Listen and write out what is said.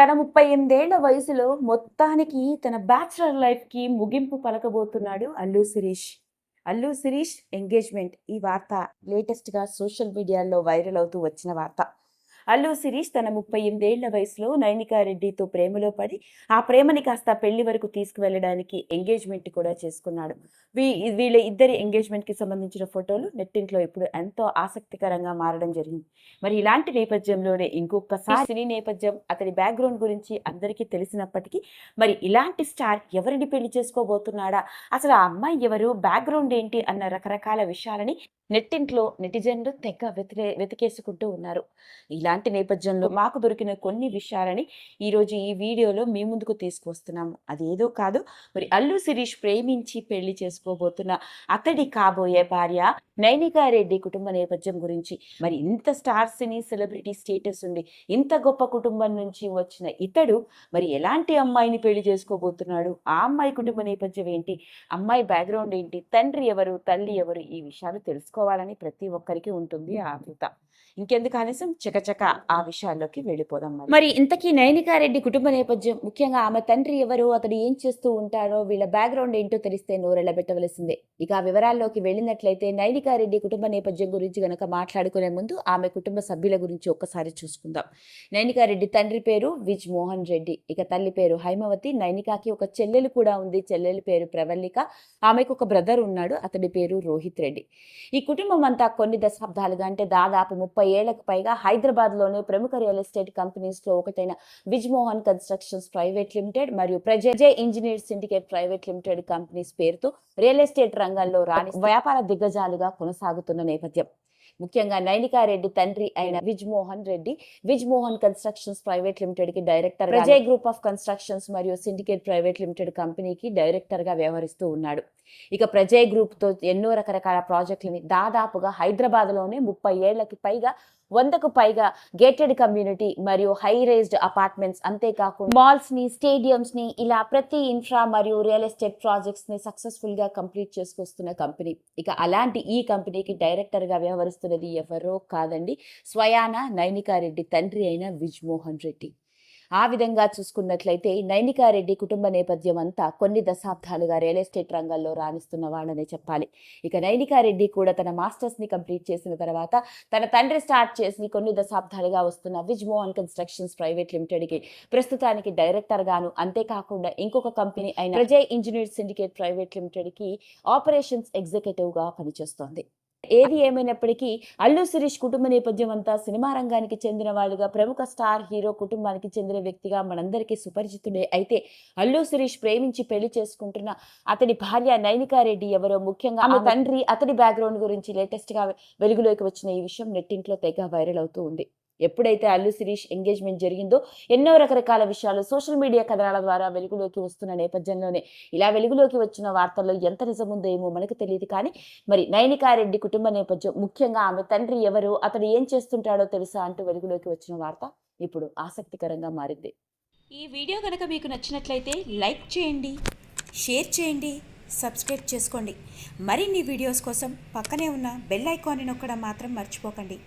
తన ముప్పై ఎనిమిదేళ్ళ వయసులో మొత్తానికి తన బ్యాచులర్ లైఫ్కి ముగింపు పలకబోతున్నాడు అల్లు శిరీష్. అల్లు శిరీష్ ఎంగేజ్మెంట్ ఈ వార్త లేటెస్ట్గా సోషల్ మీడియాలో వైరల్ అవుతూ వచ్చిన వార్త. అల్లు శిరీష్ తన ముప్పై ఎనిమిదేళ్ళ వయసులో నైనికా రెడ్డితో ప్రేమలో పడి ఆ ప్రేమని కాస్త పెళ్ళి వరకు తీసుకువెళ్ళడానికి ఎంగేజ్మెంట్ కూడా చేసుకున్నాడు. వీ వీళ్ళ ఇద్దరి ఎంగేజ్మెంట్కి సంబంధించిన ఫోటోలు నెట్టింట్లో ఇప్పుడు ఎంతో ఆసక్తికరంగా మారడం జరిగింది. మరి ఇలాంటి నేపథ్యంలోనే ఇంకొకసారి సినీ నేపథ్యం అతని బ్యాక్గ్రౌండ్ గురించి అందరికీ తెలిసినప్పటికీ మరి ఇలాంటి స్టార్ ఎవరిని పెళ్ళి చేసుకోబోతున్నాడా? అసలు ఆ అమ్మాయి ఎవరు? బ్యాక్గ్రౌండ్ ఏంటి? అన్న రకరకాల విషయాలని నెట్టింట్లో నెటిజన్లు తెగ వెతికే వెతికేసుకుంటూ ఉన్నారు. ఇలాంటి నేపథ్యంలో మాకు దొరికిన కొన్ని విషయాలని ఈరోజు ఈ వీడియోలో మీ ముందుకు తీసుకొస్తున్నాము అదేదో కాదు మరి అల్లు శిరీష్ ప్రేమించి పెళ్ళి చేసుకోబోతున్న అతడి కాబోయే భార్య నైనికా రెడ్డి కుటుంబ నేపథ్యం గురించి. మరి ఇంత స్టార్ సినీ సెలబ్రిటీ స్టేటస్ ఉండి ఇంత గొప్ప కుటుంబం నుంచి వచ్చిన ఇతడు మరి ఎలాంటి అమ్మాయిని పెళ్ళి చేసుకోబోతున్నాడు? ఆ అమ్మాయి కుటుంబ నేపథ్యం ఏంటి? అమ్మాయి బ్యాక్గ్రౌండ్ ఏంటి? తండ్రి ఎవరు? తల్లి ఎవరు? ఈ విషయాలు తెలుసుకో తెలుసుకోవాలని ప్రతి ఒక్కరికి ఉంటుంది ఆతృత ఇంకెందుకు ఆలస్యం? చకచక ఆ విషయాల్లోకి వెళ్ళిపోదాం మరి. ఇంతకీ నైనికా రెడ్డి కుటుంబ నేపథ్యం ముఖ్యంగా ఆమె తండ్రి ఎవరు అతడు ఏం చేస్తూ ఉంటారో వీళ్ళ బ్యాక్గ్రౌండ్ ఏంటో తెలిస్తే నోరెళ్ళబెట్టవలసిందే. ఇక వివరాల్లోకి వెళ్ళినట్లయితే నైనికా రెడ్డి కుటుంబ నేపథ్యం గురించి గనక మాట్లాడుకునే ముందు ఆమె కుటుంబ సభ్యుల గురించి ఒక్కసారి చూసుకుందాం. నైనికా రెడ్డి తండ్రి పేరు విజ్ మోహన్ రెడ్డి. ఇక తల్లి పేరు హైమవతి. నైనికాకి ఒక చెల్లెలు కూడా ఉంది. చెల్లెలి పేరు ప్రవల్లిక. ఆమెకు ఒక బ్రదర్ ఉన్నాడు. అతడి పేరు రోహిత్ రెడ్డి. ఈ కుటుంబం అంతా కొన్ని దశాబ్దాలుగా అంటే దాదాపు ముప్పై ఏళ్ళకు పైగా హైదరాబాద్లోని ప్రముఖ రియల్ ఎస్టేట్ కంపెనీస్లో ఒకటైన విజ్మోహన్ కన్స్ట్రక్షన్స్ ప్రైవేట్ లిమిటెడ్ మరియు Prajay engineer syndicate private limited companies పేరుతో రియల్ ఎస్టేట్ రంగంలో రాణి వ్యాపార దిగ్గజాలుగా కొనసాగుతున్న నేపథ్యం. ముఖ్యంగా నైనికారెడ్డి తండ్రి అయిన విజ్ మోహన్ రెడ్డి. విజ్ మోహన్ కన్స్ట్రక్షన్స్ ప్రైవేట్ లిమిటెడ్కి director Prajay group of constructions మరియు సిండికేట్ ప్రైవేట్ లిమిటెడ్ కంపెనీకి డైరెక్టర్గా వ్యవహరిస్తూ ఉన్నాడు. ఇక ప్రజయ్ గ్రూప్తో ఎన్నో రకరకాల ప్రాజెక్టులని దాదాపుగా హైదరాబాద్లోనే ముప్పై ఏళ్ళకి పైగా వందకు పైగా గేటెడ్ కమ్యూనిటీ మరియు హై రేజ్డ్ అపార్ట్మెంట్స్ అంతేకాకుండా మాల్స్ని స్టేడియంస్ని ఇలా ప్రతి ఇన్ఫ్రా మరియు రియల్ ఎస్టేట్ ప్రాజెక్ట్స్ని సక్సెస్ఫుల్గా కంప్లీట్ చేసుకొస్తున్న కంపెనీ. ఇక అలాంటి ఈ కంపెనీకి డైరెక్టర్గా వ్యవహరిస్తున్నది ఎవరో కాదండి స్వయాన నైనికారెడ్డి తండ్రి అయిన విజ్మోహన్ రెడ్డి. ఆ విధంగా చూసుకున్నట్లయితే నైనికారెడ్డి కుటుంబ నేపథ్యం అంతా కొన్ని దశాబ్దాలుగా రియల్ ఎస్టేట్ రంగంలో రాణిస్తున్న వాళ్ళనే చెప్పాలి. ఇక నైనికారెడ్డి కూడా తన మాస్టర్స్ని కంప్లీట్ చేసిన తర్వాత తన తండ్రి స్టార్ట్ చేసి కొన్ని దశాబ్దాలుగా వస్తున్న విజ్మోహన్ కన్స్ట్రక్షన్స్ ప్రైవేట్ లిమిటెడ్కి ప్రస్తుతానికి డైరెక్టర్ గాను అంతేకాకుండా ఇంకొక కంపెనీ అయిన ప్రజయ్ ఇంజనీర్ సిండికేట్ ప్రైవేట్ లిమిటెడ్కి ఆపరేషన్స్ ఎగ్జిక్యూటివ్గా పనిచేస్తోంది. ఏది ఏమైనప్పటికీ అల్లు శిరీష్ కుటుంబ నేపథ్యం అంతా సినిమా రంగానికి చెందిన వాళ్ళుగా ప్రముఖ స్టార్ హీరో కుటుంబానికి చెందిన వ్యక్తిగా మనందరికీ సుపరిచితుడే. అయితే అల్లు శిరీష్ ప్రేమించి పెళ్ళి చేసుకుంటున్న అతడి భార్య నైనికారెడ్డి ఎవరో ముఖ్యంగా ఆమె తండ్రి అతడి బ్యాక్గ్రౌండ్ గురించి లేటెస్ట్గా వెలుగులోకి వచ్చిన ఈ విషయం నెట్టింట్లో తెగ వైరల్ అవుతూ ఉంది. ఎప్పుడైతే అల్లు శిరీష్ ఎంగేజ్మెంట్ జరిగిందో ఎన్నో రకరకాల విషయాలు సోషల్ మీడియా కథనాల ద్వారా వెలుగులోకి వస్తున్న నేపథ్యంలోనే ఇలా వెలుగులోకి వచ్చిన వార్తల్లో ఎంత నిజముందో ఏమో మనకు తెలియదు. కానీ మరి నయనికారెడ్డి కుటుంబ నేపథ్యం ముఖ్యంగా ఆమె తండ్రి ఎవరు అతడు ఏం చేస్తుంటాడో తెలుసా అంటూ వెలుగులోకి వచ్చిన వార్త ఇప్పుడు ఆసక్తికరంగా మారింది. ఈ వీడియో కనుక మీకు నచ్చినట్లయితే లైక్ చేయండి షేర్ చేయండి సబ్స్క్రైబ్ చేసుకోండి. మరిన్ని వీడియోస్ కోసం పక్కనే ఉన్న బెల్ ఐకాన్ని నొక్కడం మాత్రం మర్చిపోకండి.